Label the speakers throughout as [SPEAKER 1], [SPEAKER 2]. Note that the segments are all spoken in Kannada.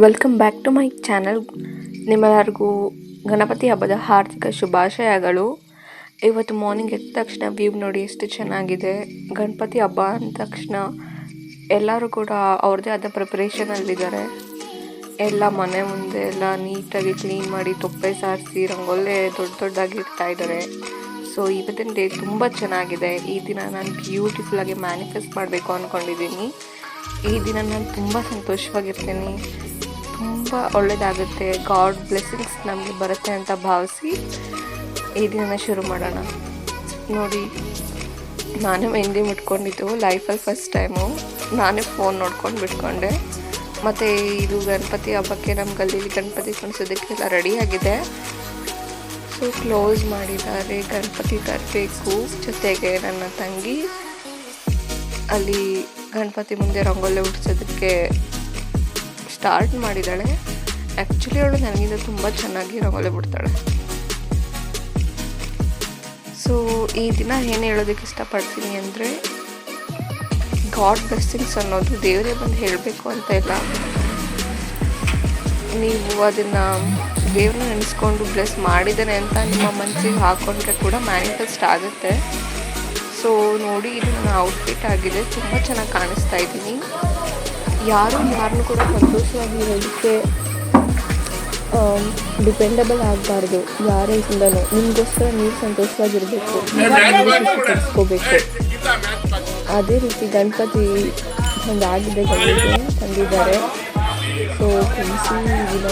[SPEAKER 1] Welcome back to my channel ನಿಮ್ಮೆಲ್ಲರಿಗೂ ಗಣಪತಿ ಹಬ್ಬದ ಹಾರ್ದಿಕ ಶುಭಾಶಯಗಳು. ಇವತ್ತು ಮಾರ್ನಿಂಗ್ ಎದ್ದ ತಕ್ಷಣ ವ್ಯೂ ನೋಡಿ ಎಷ್ಟು ಚೆನ್ನಾಗಿದೆ. ಗಣಪತಿ ಹಬ್ಬ ಅಂದ ತಕ್ಷಣ ಎಲ್ಲರೂ ಕೂಡ ಅವ್ರದ್ದೇ ಆದ ಪ್ರಿಪ್ರೇಷನಲ್ಲಿದ್ದಾರೆ ಎಲ್ಲ ಮನೆ ಮುಂದೆ ಎಲ್ಲ ನೀಟಾಗಿ ಕ್ಲೀನ್ ಮಾಡಿ ತೊಪ್ಪೆ ಸಾರಿಸಿ, ರಂಗೋಲೆ ದೊಡ್ಡ ದೊಡ್ಡದಾಗಿ ಇಡ್ತಾ ಇದ್ದಾರೆ. ಸೊ ಇವತ್ತಿನ ಡೇ ತುಂಬ ಚೆನ್ನಾಗಿದೆ. ಈ ದಿನ ನಾನು ಬ್ಯೂಟಿಫುಲ್ಲಾಗಿ ಮ್ಯಾನಿಫೆಸ್ಟ್ ಮಾಡಬೇಕು ಅಂದ್ಕೊಂಡಿದ್ದೀನಿ ಈ ದಿನ ನಾನು ತುಂಬ ಸಂತೋಷವಾಗಿರ್ತೀನಿ. ತುಂಬ ಒಳ್ಳೆಯದಾಗುತ್ತೆ ಗಾಡ್ ಬ್ಲೆಸ್ಸಿಂಗ್ಸ್ ನಮಗೆ ಬರುತ್ತೆ ಅಂತ ಭಾವಿಸಿ ಈ ದಿನ ಶುರು ಮಾಡೋಣ. ನೋಡಿ, ನಾನು ಮೆಹಂದಿ ಮುಟ್ಕೊಂಡಿದ್ದು, ಲೈಫಲ್ಲಿ ಫಸ್ಟ್ ಟೈಮು ನಾನೇ ಫೋನ್ ನೋಡ್ಕೊಂಡು ಬಿಟ್ಕೊಂಡೆ. ಮತ್ತು ಇದು ಗಣಪತಿ ಹಬ್ಬಕ್ಕೆ ನಮ್ಮ ಗಲ್ಲಿಲಿ ಗಣಪತಿ ಕುಣಿಸೋದಕ್ಕೆಲ್ಲ ರೆಡಿಯಾಗಿದೆ ಸೊ ಕ್ಲೋಸ್ ಮಾಡಿದ್ದಾರೆ, ಗಣಪತಿ ತರಬೇಕು. ಜೊತೆಗೆ ನನ್ನ ತಂಗಿ, ಅಲ್ಲಿ ಗಣಪತಿ ಮುಂದೆ ರಂಗೋಲಿ ಹುಡ್ಸೋದಕ್ಕೆ ಸ್ಟಾರ್ಟ್ ಮಾಡಿದ್ದಾಳೆ. ಆ್ಯಕ್ಚುಲಿ ಅವಳು ನನಗಿಂತ ತುಂಬ ಚೆನ್ನಾಗಿ ರಂಗೋಲಿ ಬಿಡ್ತಾಳೆ. ಸೊ ಈ ದಿನ ಏನು ಹೇಳೋದಕ್ಕೆ ಇಷ್ಟಪಡ್ತೀನಿ ಅಂದರೆ ಗಾಡ್ ಬ್ಲೆಸ್ಸಿಂಗ್ಸ್ ಅನ್ನೋದು ದೇವರೇ ಬಂದು ಹೇಳಬೇಕು ಅಂತ ಇಲ್ಲ. ನೀವು ಅದನ್ನು ದೇವ್ರನ್ನ ನೆನೆಸ್ಕೊಂಡು ಬ್ಲೆಸ್ ಮಾಡಿದ್ದಾನೆ ಅಂತ ನಿಮ್ಮ ಮನಸ್ಸಿಗೆ ಹಾಕೊಂಡ್ರೆ ಕೂಡ ಮ್ಯಾನಿಫೆಸ್ಟ್ ಆಗುತ್ತೆ. ಸೊ ನೋಡಿ, ಇದು ನನ್ನ ಔಟ್ಫಿಟ್ ಆಗಿದೆ. ತುಂಬ ಚೆನ್ನಾಗಿ ಕಾಣಿಸ್ತಾ ಇದ್ದೀನಿ ಯಾರು ಯಾರನ್ನು ಕೂಡ ಸಂತೋಷವಾಗಿ ಇರೋದಕ್ಕೆ ಡಿಪೆಂಡಬಲ್ ಆಗಬಾರ್ದು ಯಾರೇ ಯಾರಿಂದನೂ ನಿಮಗೋಸ್ಕರ ನೀವು ಸಂತೋಷವಾಗಿರಬೇಕು. ತರಿಸ್ಕೋಬೇಕು ಅದೇ ರೀತಿ ಗಣಪತಿ ಹಂಗಾಗಿದೆ ಗಣಪತಿ ತಂದಿದ್ದಾರೆ. ಸೊ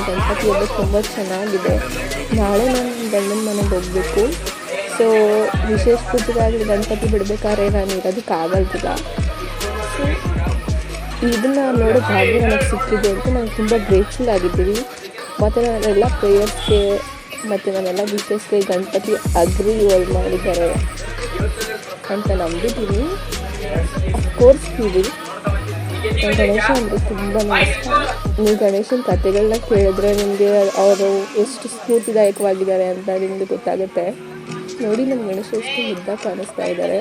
[SPEAKER 1] ಗಣಪತಿ ಎಲ್ಲ ತುಂಬ ಚೆನ್ನಾಗಿದೆ. ನಾಳೆ ನಾನು ಗಂಡನ ಮನೆಗೆ ಹೋಗಬೇಕು. ಸೊ ವಿಶೇಷ ಪೂಜೆಗಾಗಿ ಗಣಪತಿ ಬಿಡಬೇಕಾದ್ರೆ ನಾನು ಇರೋದಕ್ಕೆ ಆಗಲ್ತಿಲ್ಲ ಸೊ ಇದನ್ನು ನೋಡೋ ಭಾಗ್ಯ ನನಗೆ ಸಿಕ್ಕಿದೆ ಅಂತ ನಾನು ತುಂಬ ಗ್ರೇಟ್ಫುಲ್ ಆಗಿದ್ದೀವಿ. ಮತ್ತು ನಾನೆಲ್ಲ ಪ್ರೇಯರ್ಸ್ಗೆ ಮತ್ತು ನಾನೆಲ್ಲ ವಿಶೇಷಕ್ಕೆ ಗಣಪತಿ ಅಗ್ರಿ ಇವಾಗ ಮಾಡಿದ್ದಾರೆ ಅಂತ ನಂಬಿದ್ದೀನಿ ಅಫ್ಕೋರ್ಸ್ ಇದು ಗಣೇಶ ಅಂದರೆ ತುಂಬಾ ಇಷ್ಟ. ನೀವು ಗಣೇಶನ ಕಥೆಗಳನ್ನ ಕೇಳಿದ್ರೆ ನಿಮಗೆ ಅವರು ಎಷ್ಟು ಸ್ಫೂರ್ತಿದಾಯಕವಾಗಿದ್ದಾರೆ ಅಂತ ನಿಮಗೆ ಗೊತ್ತಾಗುತ್ತೆ. ನೋಡಿ ನಮ್ಮ ಗಣೇಶ ಎಷ್ಟು ಮುದ್ದ ಕಾಣಿಸ್ತಾ ಇದ್ದಾರೆ.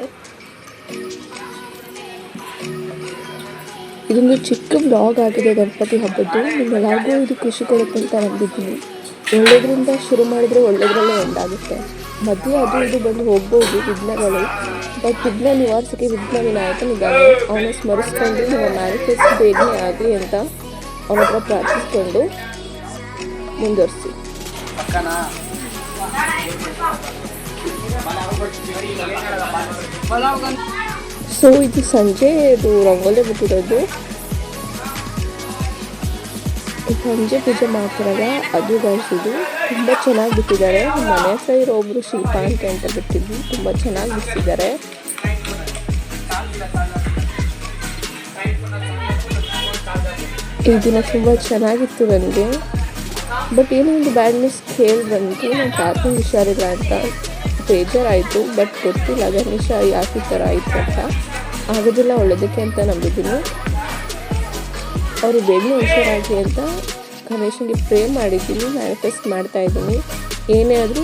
[SPEAKER 1] ಇದೊಂದು ಚಿಕ್ಕ ಬ್ಲಾಗ್ ಆಗಿದೆ. ಗಣಪತಿ ಹಬ್ಬದ್ದು. ನಿಮ್ಮೆಲ್ಲರಿಗೂ ಇದು ಖುಷಿ ಕೊಡುತ್ತೆ ಅಂತ ನಂಬಿದ್ದೀನಿ. ಒಳ್ಳೆಯದ್ರಿಂದ ಶುರು ಮಾಡಿದರೆ ಒಳ್ಳೆಯದ್ರಲ್ಲೇ ಎಂಡಾಗುತ್ತೆ ಮಧ್ಯ ಅದು ಇದು ಬಂದು ಹೋಗ್ಬೋದು ವಿಘ್ನಗಳು. ಬಟ್ ವಿಘ್ನ ನಿವಾರಿಸೋಕ್ಕೆ ವಿಘ್ನ ವಿನಾಯಕನಿದ್ದಾನೆ ಅವನ ಸ್ಮರಿಸ್ಕೊಂಡು ನಿಮ್ಮ ಮ್ಯಾನಿಫೆಸ್ಟ್ ಬೇಗನೆ ಆಗಲಿ ಅಂತ ಅವನ ಹತ್ರ ಪ್ರಾರ್ಥಿಸ್ಕೊಂಡು ಮುಂದುವರಿಸಿ. ಸೊ ಇದು ಸಂಜೆ, ಇದು ರಂಗೋಲಿ ಬಿಟ್ಟಿರೋದು. ಸಂಜೆ ಪೂಜೆ ಮಾಡ್ತಾರಲ್ಲ ಅದು ಗಣಿಸಿದ್ದು ತುಂಬ ಚೆನ್ನಾಗಿ ಬಿಟ್ಟಿದ್ದಾರೆ. ಮನೆ ಹತ್ರ ಒಬ್ರು ಶಿಲ್ಪ ಅಂತ ಅಂತ ಬಿಟ್ಟಿದ್ವಿ ತುಂಬ ಚೆನ್ನಾಗಿ ಬಿಟ್ಟಿದ್ದಾರೆ ಈ ದಿನ ತುಂಬ ಚೆನ್ನಾಗಿತ್ತು ನನಗೆ. ಬಟ್ ಏನೋ ಒಂದು ಬ್ಯಾಡ್ ನ್ಯೂಸ್ ಕೇಳಿ ಬಂದು ನನ್ನ ತಾತನ ಹುಷಾರಿಲ್ಲ ಅಂತ. ಬೇಜಾರಾಯಿತು ಬಟ್ ಗೊತ್ತಿಲ್ಲ. ಗಣೇಶ ಯಾಕೆ ಈ ಥರ ಆಯಿತು ಅಂತ. ಆಗೋದಿಲ್ಲ ಒಳ್ಳೇದಕ್ಕೆ ಅಂತ ನಂಬಿದ್ದೀನಿ. ಅವರು ಬೇಗ ಹುಷಾರಾಗಿ ಅಂತ ಗಣೇಶನಿಗೆ ಪ್ರೇ ಮಾಡಿದ್ದೀನಿ ಮ್ಯಾನಿಫೆಸ್ಟ್ ಮಾಡ್ತಾ ಇದ್ದೀನಿ. ಏನೇ ಆದರೂ